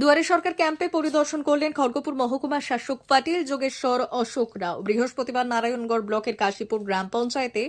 দুয়ারে সরকার ক্যাম্পে পরিদর্শন করলেন খড়গপুর মহকুমার শাসক পাটিল, যোগেশ্বর অশোক রাও। বৃহস্পতিবার নারায়ণগড় ব্লকের কাশীপুর গ্রাম পঞ্চায়েতে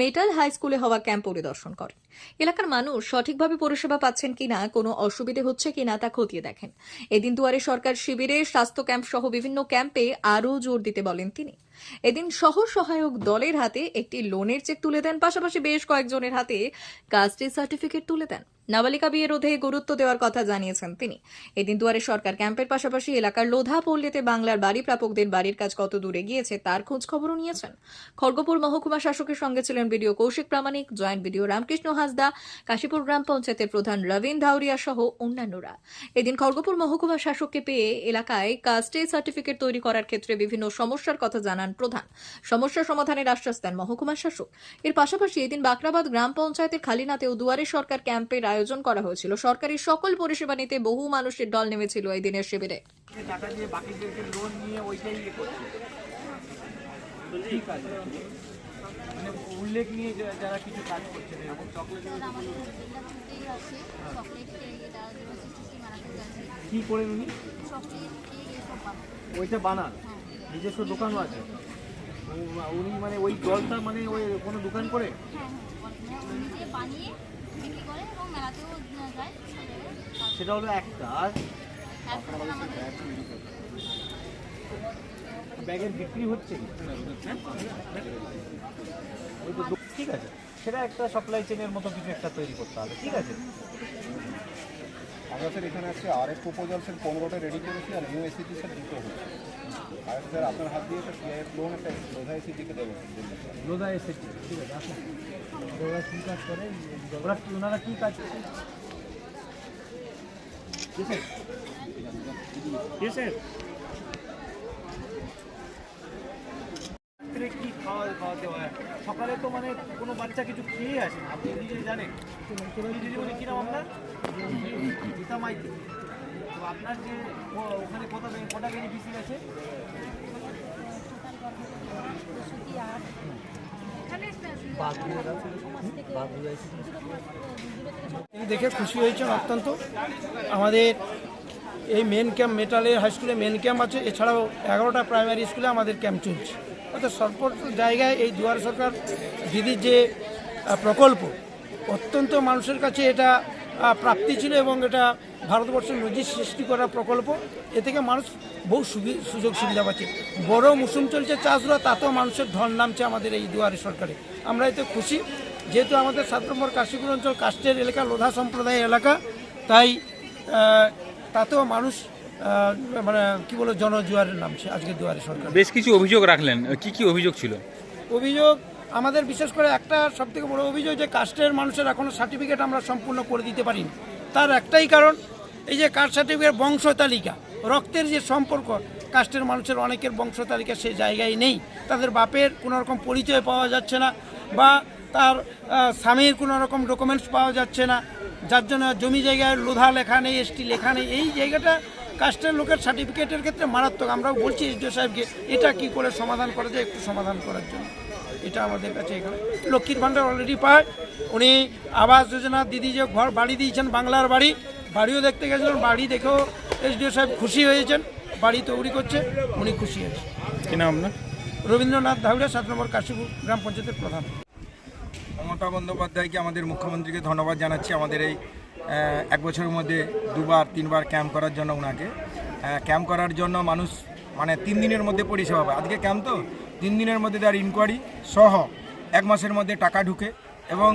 মেটাল হাই স্কুলে হওয়া ক্যাম্প পরিদর্শন করেন। এলাকার মানুষ সঠিকভাবে পরিষেবা পাচ্ছেন কিনা, কোনো অসুবিধে হচ্ছে কিনা তা খতিয়ে দেখেন। এদিন দুয়ারে সরকার শিবিরে স্বাস্থ্য ক্যাম্প সহ বিভিন্ন ক্যাম্পে আরও জোর দিতে বলেন তিনি। এদিন সহ সহায়ক দলের হাতে একটি লোনের চেক তুলে দেন, পাশাপাশি বেশ কয়েকজনের হাতে কাস্টে সার্টিফিকেট তুলে দেন। নাবালিকা বিয়ে রোধে গুরুত্ব দেওয়ার কথা জানিয়েছেন তিনি। এদিন দুয়ারে সরকার ক্যাম্পের পাশাপাশি এলাকার লোধা পল্লীতে বাংলার বাড়ি প্রাপকদের বাড়ির কাজ কত দূরে গিয়েছে তার খোঁজ খবরও নিয়েছেন। খড়গপুর মহকুমা শাসকের সঙ্গে ছিলেন BDO Kaushik Pramanik, joint BDO Ramkrishna Hansda, Kashipur গ্রাম পঞ্চায়েতের প্রধান রবীন ধাউরিয়া সহ অন্যান্যরা। এদিন খড়গপুর মহকুমা শাসককে পেয়ে এলাকায় কাস্টে সার্টিফিকেট তৈরি করার ক্ষেত্রে বিভিন্ন সমস্যার কথা জানান প্রধান। সমস্যা সমাধানের আশ্বাস দেন মহকুমা শাসক। এর পাশাপাশি এদিন বাকরাবাদ গ্রাম পঞ্চায়েতের খালিনাতেও দুয়ারে সরকার ক্যাম্পের আয়োজন করা হয়েছিল। সরকারি সকল পরিষেবা নিতে বহু মানুষের দল নেমেছিল এই দিনের শিবিরে। টাকা দিয়ে বাকিদেরকে লোন নিয়ে ওইটাই ইয়ে ঠিক আছে। মানে উল্লেখ নিয়ে যারা কিছু কাজ এরকম চকলেট কি করেন উনি? ওইটা বানান? হ্যাঁ। নিজস্ব দোকানও আছে? উনি মানে ওই জলটা মানে ওই কোনো দোকান করে? হ্যাঁ হ্যাঁ। বানিয়ে সেটা হলো একটা। ব্যাগের বিক্রি হচ্ছে ঠিক আছে। সেটা একটা সাপ্লাই চেনের মতো কিছু একটা তৈরি করতে হবে, ঠিক আছে? আমরা স্যার এখানে আছে আর এফ প্রপোজাল স্যার পনেরোটা রেডি করেছি আর নিউ এসিটি স্যার দুটো হচ্ছে। স্যার আপনার হাত দিয়ে স্যার সিআইএফ লোন একটা লোধা এসিটিকে দেবো। স্যার দিল্লি স্যার লোদা এসেছে ঠিক আছে আসুন। ওরা কী কাজ করে? ওরা কি ওনারা কী কাজ করে? রাত্রে কি খাওয়া খাওয়াতে হয়? সকালে তো মানে কোনো বাচ্চা কিছু খেয়ে আসে না। আপনি নিজে জানেন। কিনাম আপনার গীতা মাইতি তো আপনার যে ওখানে কত কটা আছে দেখে খুশি হয়েছেন অত্যন্ত। আমাদের এই মেন ক্যাম্প মেটালের হাই স্কুলে মেন ক্যাম্প আছে। এছাড়াও এগারোটা প্রাইমারি স্কুলে আমাদের ক্যাম্প চলছে। অর্থাৎ সর্ব জায়গায় এই দুয়ার সরকার দিদির যে প্রকল্প, অত্যন্ত মানুষের কাছে এটা প্রাপ্তি ছিল এবং এটা ভারতবর্ষের নজির সৃষ্টি করা প্রকল্প। এ থেকে মানুষ বহু সুবি- সুযোগ সুবিধা পাচ্ছে। বড় মৌসুম চলছে চাষরা তাতেও মানুষের ধন নামছে আমাদের এই দুয়ারে সরকারে। আমরা এতে খুশি। যেহেতু আমাদের সাত নম্বর কাশীপুর অঞ্চল কাস্টের এলাকা লোধা সম্প্রদায়ের এলাকা তাই তাতেও মানুষ মানে কি বলে জনজুয়ারের নামছে আজকে দুয়ারে সরকার। বেশ কিছু অভিযোগ রাখলেন। কি কি অভিযোগ ছিল? অভিযোগ আমাদের বিশেষ করে একটা সবথেকে বড় অভিযোগ যে কাস্টের মানুষের এখনও সার্টিফিকেট আমরা সম্পূর্ণ করে দিতে পারিনি। তার একটাই কারণ, এই যে কাস্ট সার্টিফিকেট বংশ তালিকা, রক্তের যে সম্পর্ক, কাস্টের মানুষের অনেকের বংশ তালিকা সে জায়গায় নেই। তাদের বাপের কোনো রকম পরিচয় পাওয়া যাচ্ছে না বা তার স্বামীর কোনো রকম ডকুমেন্টস পাওয়া যাচ্ছে না। যার জন্য জমি জায়গায় লোধা লেখা নেই এসটি লেখা নেই। এই জায়গাটা কাস্টের লোকের সার্টিফিকেটের ক্ষেত্রে মারাত্মক। আমরাও বলছি এস এসডিও সাহেবকে, এটা কি করে সমাধান করা যায়, একটু সমাধান করার জন্য। এটা আমাদের কাছে এখানে। লক্ষ্মীর ভাণ্ডার অলরেডি পায়। উনি আবাস যোজনা দিদি যে ঘর বাড়ি দিয়েছেন বাংলার বাড়ি। বাড়িও দেখতে গেছিলেন বাড়ি দেখেও এসডিও সাহেব খুশি হয়েছেন। বাড়ি তৈরি করছে উনি খুশি হয়েছে কি নাম আপনার? রবীন্দ্রনাথ ধাউড়া সাত নম্বর কাশীপুর গ্রাম পঞ্চায়েতের প্রধান। মমতা বন্দ্যোপাধ্যায়কে আমাদের মুখ্যমন্ত্রীকে ধন্যবাদ জানাচ্ছি। আমাদের এই এক বছরের মধ্যে দুবার তিনবার ক্যাম্প করার জন্য ওনাকে ক্যাম্প করার জন্য মানুষ মানে তিন দিনের মধ্যে পরিষেবা পায়। আজকে ক্যাম্প তো? তিন দিনের মধ্যে তার ইনকোয়ারি সহ এক মাসের মধ্যে টাকা ঢুকে এবং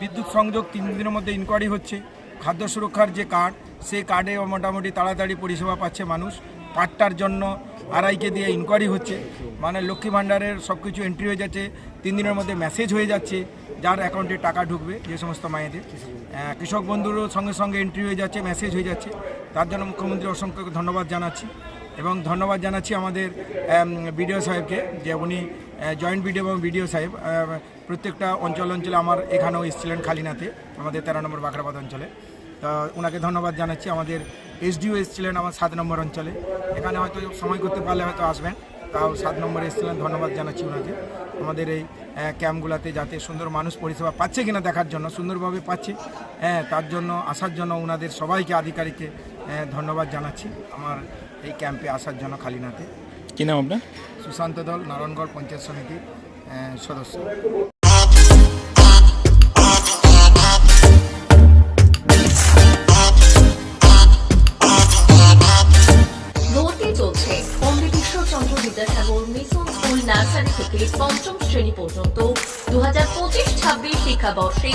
বিদ্যুৎ সংযোগ তিন দিনের মধ্যে ইনকোয়ারি হচ্ছে। খাদ্য সুরক্ষার যে কার্ড সেই কার্ডে মোটামুটি তাড়াতাড়ি পরিষেবা পাচ্ছে মানুষ। কার্ডটার জন্য আড়াইকে দিয়ে ইনকোয়ারি হচ্ছে। মানে লক্ষ্মী ভাণ্ডারের সব কিছু এন্ট্রি হয়ে যাচ্ছে। তিন দিনের মধ্যে মেসেজ হয়ে যাচ্ছে যার অ্যাকাউন্টে টাকা ঢুকবে যে সমস্ত মায়েদের। কৃষক বন্ধুরও সঙ্গে সঙ্গে এন্ট্রি হয়ে যাচ্ছে মেসেজ হয়ে যাচ্ছে। তার জন্য মুখ্যমন্ত্রী অসংখ্য ধন্যবাদ জানাচ্ছি। এবং ধন্যবাদ জানাচ্ছি আমাদের বিডিও সাহেবকে যে উনি জয়েন্ট বিডিও এবং বিডিও সাহেব প্রত্যেকটা অঞ্চল অঞ্চলে আমার এখানেও এসেছিলেন খালিনাতে, আমাদের তেরো নম্বর বাকরাবাদ অঞ্চলে। তা ওনাকে ধন্যবাদ জানাচ্ছি, আমাদের এসডিও এসেছিলেন আমার সাত নম্বর অঞ্চলে। এখানে হয়তো সময় করতে পারলে হয়তো আসবেন। তাও সাত নম্বরে এসেছিলেন ধন্যবাদ জানাচ্ছি ওনাকে। আমাদের এই ক্যাম্পগুলোতে যাতে সুন্দর মানুষ পরিষেবা পাচ্ছে কিনা দেখার জন্য সুন্দরভাবে পাচ্ছে হ্যাঁ তার জন্য আসার জন্য ওনাদের সবাইকে আধিকারিককে ধন্যবাদ জানাচ্ছি আমার এই ক্যাম্পে আসার জন্য খালিনাতে। কী নাম আপনার? সুশান্ত দল নারায়ণগড় পঞ্চায়েত সমিতির সদস্য।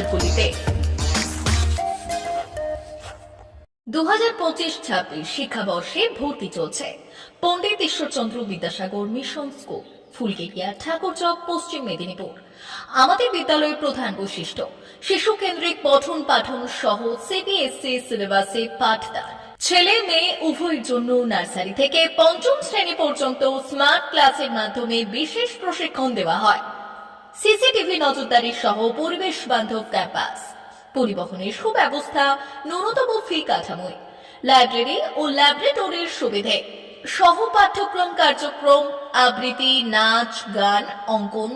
নম্বরগুলিতে দু হাজার পঁচিশ ছাব্বিশ শিক্ষাবর্ষে ভর্তি চলছে পণ্ডিত ঈশ্বরচন্দ্র বিদ্যাসাগর মিশন স্কুল, ফুলকেটিয়া ঠাকুরচক পশ্চিম মেদিনীপুর। আমাদের বিদ্যালয়ের প্রধান বৈশিষ্ট্য, শিশু কেন্দ্রিক পঠন পাঠন সহ সিবিএসসি সিলেবাসে পাঠদান। ছেলে মেয়ে উভয়ের জন্য নার্সারি থেকে পঞ্চম শ্রেণি পর্যন্ত স্মার্ট ক্লাসের মাধ্যমে বিশেষ প্রশিক্ষণ দেওয়া হয়। সিসিটিভি নজরদারি সহ পরিবেশ বান্ধব ক্যাম্পাস। পরিবহনের সুব্যবস্থা ন্যূনতম ফি কাঠামোয়। লাইব্রেরি ও ল্যাবরেটরির সুবিধে। সহ পাঠ্যক্রম কার্যক্রম, আবৃত্তি, নাচ, গান, অঙ্কন,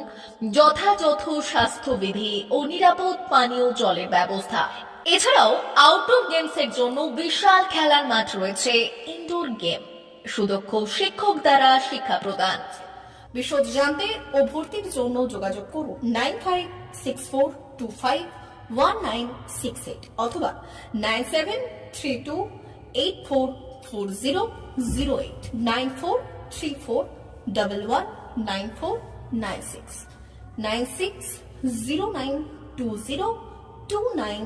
যথাযথ স্বাস্থ্যবিধি ও নিরাপদ পানীয় জলের ব্যবস্থা। এছাড়াও আউটডোর গেমসের জন্য বিশাল খেলার মাঠ রয়েছে ইনডোর গেম। সুদক্ষ শিক্ষক দ্বারা শিক্ষা প্রদান। বিশদ জানতে ও ভর্তির জন্য যোগাযোগ করুন nine five six four two five one nine six eight অথবা nine seven three two eight four four zero zero eight nine four three four double one nine four nine six nine six zero nine two zero two nine